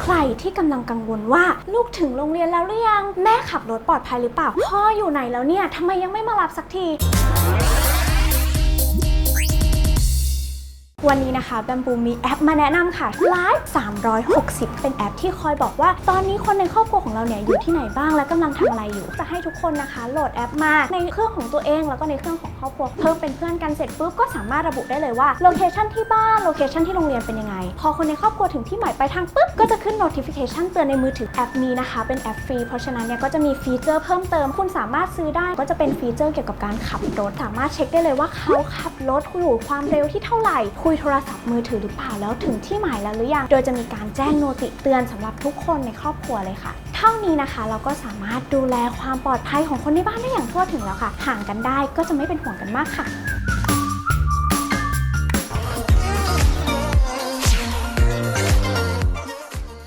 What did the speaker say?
ใครที่กำลังกังวลว่าลูกถึงโรงเรียนแล้วหรือยัง แม่ขับรถปลอดภัยหรือเปล่า พ่ออยู่ไหนแล้วเนี่ยทำไมยังไม่มารับสักที วันนี้นะคะแบมบูมีแอปมาแนะนำค่ะ Live 360 เป็นแอปที่คอยบอกว่า ตอนนี้คนในครอบครัวของเราเนี่ยอยู่ที่ไหนบ้างและกำลังทำอะไรอยู่ จะให้ทุกคนนะคะ โหลดแอปมาในเครื่องของตัวเอง แล้วก็ในเครื่องของครอบครัวเพิ่มเป็นเพื่อนกันเสร็จปุ๊บก็สามารถระบุได้เลยว่าโลเคชันที่บ้านโลเคชันที่โรงเรียนเป็นยังไง พอคนในครอบครัวถึงที่หมายปลายทางปุ๊บก็จะขึ้น notification เตือนในมือถือแอปนี้นะคะ เป็นแอปฟรีเพราะฉะนั้นเนี่ยก็จะมีฟีเจอร์เพิ่มเติมคุณสามารถซื้อได้ก็จะเป็นฟีเจอร์เกี่ยวกับการขับรถสามารถเช็คได้เลยว่าเขาขับรถอยู่ความเร็วที่เท่าไหร่คุยโทรศัพท์มือถือหรือเปล่าแล้วถึงที่หมายแล้วหรือยัง โดยจะมีการแจ้งโนติเตือนสำหรับทุกคนในครอบครัวเลยค่ะ เท่านี้นะคะเราก็สามารถดูแลความปลอดภัยของคนในบ้านได้อย่างทั่วถึงแล้วค่ะ ห่างกันได้ก็จะไม่เป็นห่วงกันมากค่ะ